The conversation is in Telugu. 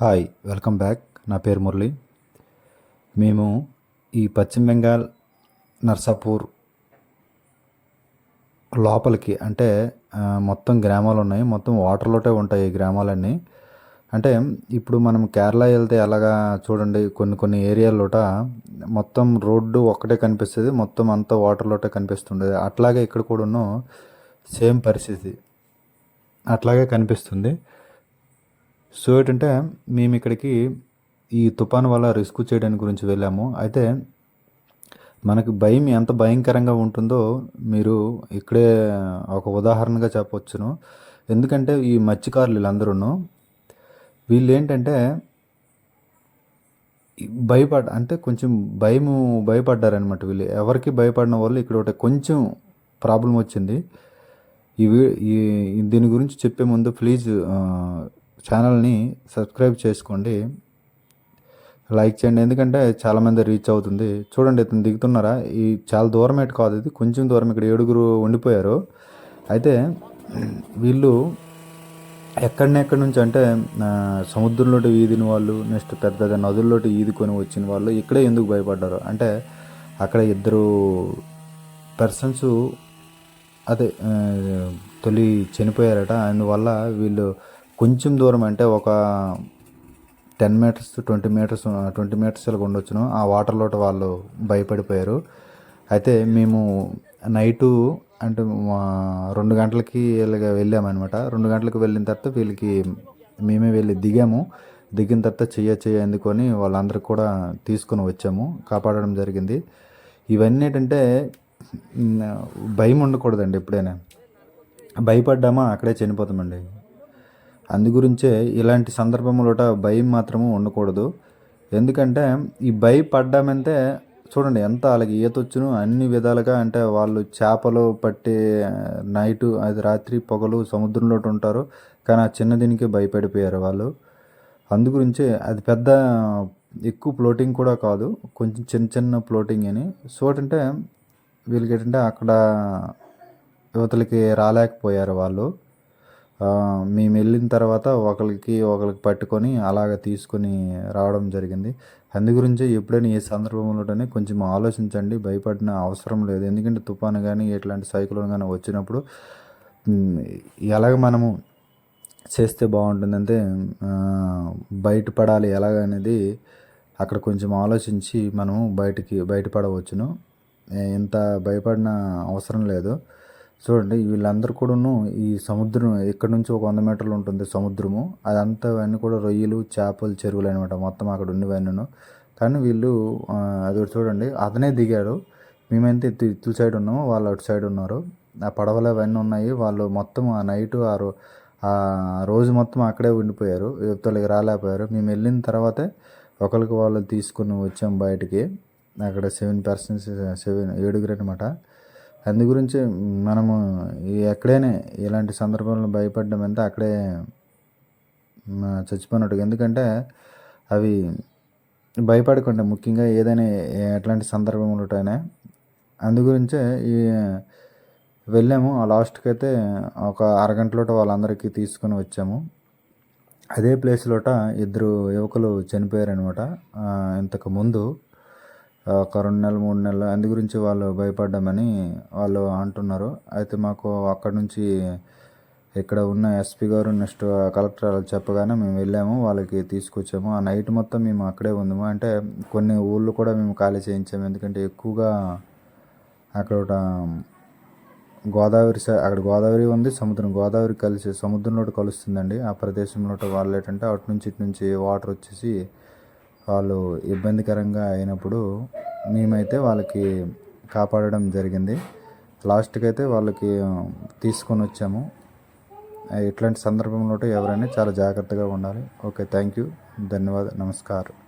Hi welcome back. నా పేరు మురళి. మేము ఈ పశ్చిమ బెంగాల్ నర్సాపూర్ లోపలికి అంటే మొత్తం గ్రామాలు ఉన్నాయి. మొత్తం వాటర్లోటే ఉంటాయి ఈ గ్రామాలన్నీ. అంటే ఇప్పుడు మనం కేరళ వెళ్తే ఎలాగా చూడండి కొన్ని కొన్ని ఏరియాలోట మొత్తం రోడ్డు ఒక్కటే కనిపిస్తుంది. మొత్తం అంతా వాటర్లోటే కనిపిస్తుండేది అట్లాగే ఇక్కడ కూడాను సేమ్ పరిస్థితి. అట్లాగే కనిపిస్తుంది. సో ఏంటంటే మేము ఇక్కడికి ఈ తుఫాన్ వల్ల రిస్క్ చేయడానికి గురించి వెళ్ళాము. అయితే మనకి భయం ఎంత భయంకరంగా ఉంటుందో మీరు ఇక్కడే ఒక ఉదాహరణగా చెప్పవచ్చును ఎందుకంటే ఈ మత్స్యకారులు వీళ్ళందరూ వీళ్ళు ఏంటంటే భయపడ అంటే కొంచెం భయము భయపడ్డారనమాట వీళ్ళు. ఎవరికి భయపడిన వాళ్ళు ఇక్కడ ఒకటి కొంచెం ప్రాబ్లం వచ్చింది ఈ వీ- ఈ దీని గురించి చెప్పే ముందు ప్లీజ్ ఛానల్ని సబ్స్క్రైబ్ చేసుకోండి. లైక్ చేయండి. ఎందుకంటే చాలామంది రీచ్ అవుతుంది. చూడండి ఇతను దిగుతున్నారా? ఈ చాలా దూరం ఎటు కాదు ఇది. కొంచెం దూరం ఇక్కడ ఏడుగురు ఉండిపోయారు. అయితే వీళ్ళు ఎక్కడినెక్కడి నుంచి అంటే సముద్రంలోటి ఈదిన వాళ్ళు నెక్స్ట్ పెద్ద పెద్ద నదుల్లోటి ఈదుకొని వచ్చిన వాళ్ళు ఇక్కడే ఎందుకు భయపడ్డారు? అంటే అక్కడ ఇద్దరు పర్సన్స్ అదే తొలి చనిపోయారట. అందువల్ల వీళ్ళు కొంచెం దూరం అంటే ఒక ten metres twenty metres twenty metres ఇలా ఉండొచ్చును. ఆ వాటర్లోట వాళ్ళు భయపడిపోయారు. అయితే మేము నైటు అంటే రెండు గంటలకి ఇలాగ వెళ్ళామన్నమాట. రెండు గంటలకు వెళ్ళిన తర్వాత వీళ్ళకి మేమే వెళ్ళి దిగాము. దిగిన తర్వాత చెయ్య చెయ్య అందుకొని వాళ్ళందరికీ కూడా తీసుకొని వచ్చాము. కాపాడడం జరిగింది. ఇవన్నీ ఏంటంటే భయం ఉండకూడదండి ఎప్పుడైనా. భయపడ్డామా అక్కడే చనిపోతామండి. అందుగురించే ఇలాంటి సందర్భంలోట భయం మాత్రము ఉండకూడదు. ఎందుకంటే ఈ భయపడ్డామంటే చూడండి ఎంత అలాగే ఈతొచ్చును అన్ని విధాలుగా అంటే వాళ్ళు చేపలు పట్టే నైటు అది రాత్రి పొగలు సముద్రంలో ఉంటారు. కానీ ఆ చిన్న దీనికి భయపడిపోయారు వాళ్ళు. అందుగురించే అది పెద్ద ఎక్కువ ఫ్లోటింగ్ కూడా కాదు. కొంచెం చిన్న చిన్న ఫ్లోటింగ్ అని. సో అంటే వీళ్ళకి ఏంటంటే అక్కడ యువతలకి రాలేకపోయారు వాళ్ళు. మేము వెళ్ళిన తర్వాత ఒకరికి ఒకరికి పట్టుకొని అలాగ తీసుకొని రావడం జరిగింది. అందు గురించి ఎప్పుడైనా ఏ సందర్భంలోనే కొంచెం ఆలోచించండి భయపడిన అవసరం లేదు. ఎందుకంటే తుఫాను కానీ ఇట్లాంటి సైక్లోన్ కానీ వచ్చినప్పుడు ఎలాగ మనము చేస్తే బాగుంటుందంటే బయటపడాలి ఎలాగ అనేది అక్కడ కొంచెం ఆలోచించి మనము బయటికి బయటపడవచ్చును. ఎంత భయపడిన అవసరం లేదు. చూడండి వీళ్ళందరూ కూడాను ఈ సముద్రం ఇక్కడ నుంచి ఒక వంద మీటర్లు ఉంటుంది సముద్రము. అదంతా అన్నీ కూడా రొయ్యలు చేపలు చెరువులు అనమాట మొత్తం అక్కడ ఉన్నవన్నీను. కానీ వీళ్ళు అది చూడండి అతనే దిగాడు. మేమైతే ఇటు ఇటు సైడ్ ఉన్నాము వాళ్ళు అటు సైడ్ ఉన్నారు. ఆ పడవలు అవన్నీ ఉన్నాయి. వాళ్ళు మొత్తం ఆ నైట్ ఆ ఆ రోజు మొత్తం అక్కడే ఉండిపోయారు. యువతలకి రాలేకపోయారు. మేము వెళ్ళిన తర్వాతే ఒకరికి వాళ్ళు తీసుకుని వచ్చాం బయటికి. అక్కడ సెవెన్ పర్సన్స్ సెవెన్ ఏడుగురు అనమాట అందు గురించి మనము ఎక్కడైనా ఇలాంటి సందర్భంలో భయపడడం అంతా అక్కడే చచ్చిపోయినట్టు చచ్చిపోయినట్టుగా ఎందుకంటే అవి భయపడకుండా ముఖ్యంగా ఏదైనా ఎట్లాంటి సందర్భంలోటైనా అందు గురించే ఈ వెళ్ళాము. ఆ లాస్ట్కి అయితే ఒక అరగంటలోట వాళ్ళందరికీ తీసుకొని వచ్చాము. అదే ప్లేస్లోట ఇద్దరు యువకులు చనిపోయారనమాట ఇంతకు ముందు ఒక రెండు నెలలు మూడు నెలలు అందు గురించి వాళ్ళు భయపడ్డామని వాళ్ళు అంటున్నారు. అయితే మాకు అక్కడ నుంచి ఇక్కడ ఉన్న ఎస్పీ గారు నెక్స్ట్ కలెక్టర్ వాళ్ళు చెప్పగానే మేము వెళ్ళాము వాళ్ళకి తీసుకొచ్చాము. ఆ నైట్ మొత్తం మేము అక్కడే ఉందాము అంటే కొన్ని ఊళ్ళు కూడా మేము ఖాళీ చేయించాము. ఎందుకంటే ఎక్కువగా అక్కడ ఒక గోదావరి సై అక్కడ గోదావరి ఉంది సముద్రం. గోదావరి కలిసి సముద్రంలో కలుస్తుందండి. ఆ ప్రదేశంలో వాళ్ళు ఏంటంటే అటు నుంచి ఇటు నుంచి వాటర్ వచ్చేసి వాళ్ళు ఇబ్బందికరంగా అయినప్పుడు మేమైతే వాళ్ళకి కాపాడడం జరిగింది. లాస్ట్కి అయితే వాళ్ళకి తీసుకొని వచ్చాము. ఇట్లాంటి సందర్భంలో ఎవరైనా చాలా జాగ్రత్తగా ఉండాలి. Okay thank you. ధన్యవాద నమస్కారం.